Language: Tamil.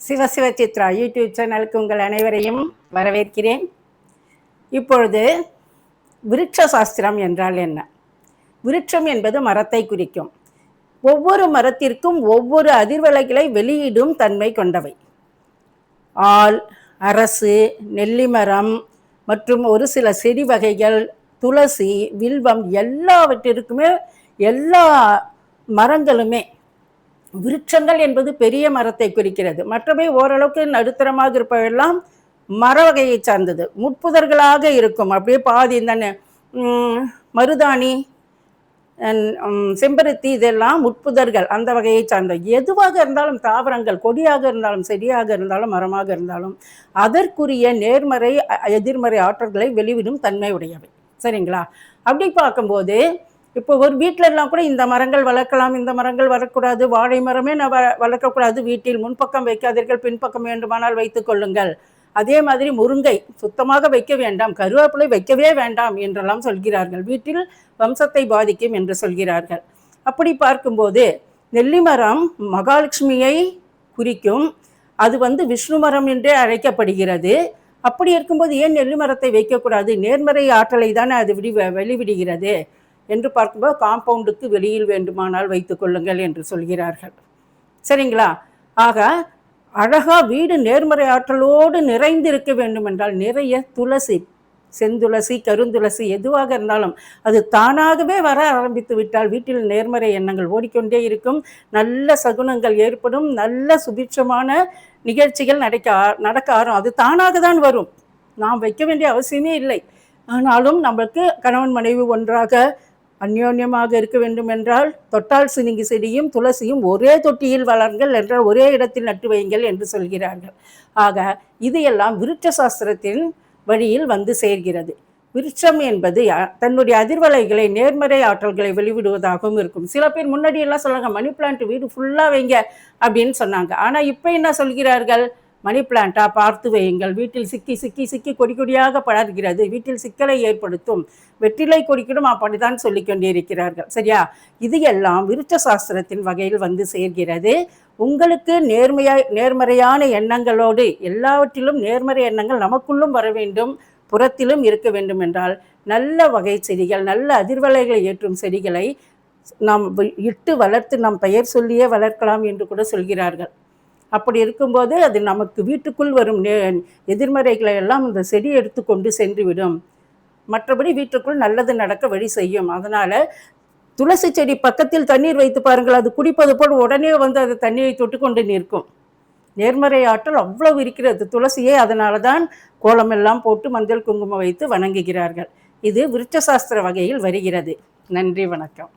சிவசிவ சித்ரா யூடியூப் சேனலுக்கு உங்கள் அனைவரையும் வரவேற்கிறேன். இப்பொழுது விருட்ச சாஸ்திரம் என்றால் என்ன? விருட்சம் என்பது மரத்தை குறிக்கும். ஒவ்வொரு மரத்திற்கும் ஒவ்வொரு அதிர்வலைகளை வெளியிடும் தன்மை கொண்டவை. ஆள் அரசு நெல்லிமரம் மற்றும் ஒரு சில செடி வகைகள் துளசி வில்வம் எல்லாவற்றிற்குமே எல்லா மரங்களுமே விருட்சங்கள் என்பது பெரிய மரத்தை குறிக்கிறது. மற்றவை ஓரளவுக்கு நடுத்தரமாக இருப்பவெல்லாம் மர வகையை சார்ந்தது. முட்புதர்களாக இருக்கும். அப்படியே பாதி இந்த மருதாணி செம்பருத்தி இதெல்லாம் முட்புதர்கள் அந்த வகையை சார்ந்த. எதுவாக இருந்தாலும் தாவரங்கள் கொடியாக இருந்தாலும் செடியாக இருந்தாலும் மரமாக இருந்தாலும் அதற்குரிய நேர்மறை எதிர்மறை ஆற்றல்களை வெளிவிடும் தன்மை உடையவை. சரிங்களா? அப்படி பார்க்கும்போது இப்போ ஒரு வீட்டிலலாம் கூட இந்த மரங்கள் வளர்க்கலாம் இந்த மரங்கள் வளர்க்கக்கூடாது வாழை மரமே நான் வ- வளர்க்கக்கூடாது வீட்டில் முன்பக்கம் வைக்காதீர்கள் பின்பக்கம் வேண்டுமானால் வைத்து கொள்ளுங்கள். அதே மாதிரி முருங்கை சுத்தமாக வைக்க வேண்டாம் கருவேப்பிலை வைக்கவே வேண்டாம் என்றெல்லாம் சொல்கிறார்கள். வீட்டில் வம்சத்தை பாதிக்கும் என்று சொல்கிறார்கள். அப்படி பார்க்கும்போது நெல்லிமரம் மகாலட்சுமியை குறிக்கும். அது வந்து விஷ்ணு மரம் என்றே அழைக்கப்படுகிறது. அப்படி இருக்கும்போது ஏன் நெல்லி மரத்தை வைக்கக்கூடாது? நேர்மறை ஆற்றலை தானே அது விடி வெளிவிடுகிறது. என்று பார்க்கும்போது காம்பவுண்டுக்கு வெளியில் வேண்டுமானால் வைத்துக்கொள்ளுங்கள் என்று சொல்கிறார்கள். சரிங்களா? ஆக அழகாக வீடு நேர்மறை ஆற்றலோடு நிறைந்திருக்க வேண்டும் என்றால் நிறைய துளசி செந்துளசி கருந்துளசி எதுவாக இருந்தாலும் அது தானாகவே வர ஆரம்பித்து விட்டால் வீட்டில் நேர்மறை எண்ணங்கள் ஓடிக்கொண்டே இருக்கும். நல்ல சகுனங்கள் ஏற்படும். நல்ல சுபிட்சமான நிகழ்ச்சிகள் நடக்க ஆ- நடக்க ஆரம்பம் அது தானாக தான் வரும். நாம் வைக்க வேண்டிய அவசியமே இல்லை. ஆனாலும் நமக்கு கணவன் மனைவி ஒன்றாக அந்யோன்யமாக இருக்க வேண்டும் என்றால் தொட்டால் சினுங்கி செடியும் துளசியும் ஒரே தொட்டியில் வளருங்கள் என்றால் ஒரே இடத்தில் நட்டு வையுங்கள் என்று சொல்கிறார்கள். ஆக இது எல்லாம் விருட்ச சாஸ்திரத்தின் வழியில் வந்து சேர்கிறது. விருட்சம் என்பது தன்னுடைய அதிர்வலைகளை நேர்மறை ஆற்றல்களை வெளிவிடுவதாகவும் இருக்கும். சில பேர் முன்னாடியெல்லாம் எல்லாம் மணி பிளான்ட் வீடு ஃபுல்லாக வைங்க அப்படின்னு சொன்னாங்க. ஆனால் இப்போ என்ன சொல்கிறார்கள்? மணி பிளான்ட்டா பார்த்து வையுங்கள். வீட்டில் சிக்கி சிக்கி சிக்கி கொடி கொடியாக படர்கிறது. வீட்டில் சிக்கலை ஏற்படுத்தும். வெற்றிலை கொடிக்கணும் அப்படித்தான் சொல்லி கொண்டிருக்கிறார்கள். சரியா? இது எல்லாம் விருட்ச சாஸ்திரத்தின் வகையில் வந்து சேர்கிறது. உங்களுக்கு நேர்மையாய் நேர்மறையான எண்ணங்களோடு எல்லாவற்றிலும் நேர்மறை எண்ணங்கள் நமக்குள்ளும் வர வேண்டும். புறத்திலும் இருக்க வேண்டும் என்றால் நல்ல வகை செடிகள் நல்ல அதிர்வலைகளை ஏற்றும் செடிகளை நாம் வி- இட்டு வளர்த்து நம் பெயர் சொல்லியே வளர்க்கலாம் என்று கூட சொல்கிறார்கள். அப்படி இருக்கும்போது அது நமக்கு வீட்டுக்குள் வரும் நே எதிர்மறைகளை எல்லாம் இந்த செடி எடுத்துக்கொண்டு சென்றுவிடும். மற்றபடி வீட்டுக்குள் நல்லது நடக்க வழி செய்யும். அதனால் துளசி செடி பக்கத்தில் தண்ணீர் வைத்து பாருங்கள். அது குடிப்பது போல் உடனே வந்து அது தண்ணீரை தொட்டுக்கொண்டு நிற்கும். நேர்மறை ஆற்றல் அவ்வளவு இருக்கிறது. துளசியே அதனால தான் கோலமெல்லாம் போட்டு மஞ்சள் குங்குமம் வைத்து வணங்குகிறார்கள். இது விருட்ச சாஸ்திர வகையில் வருகிறது. நன்றி வணக்கம்.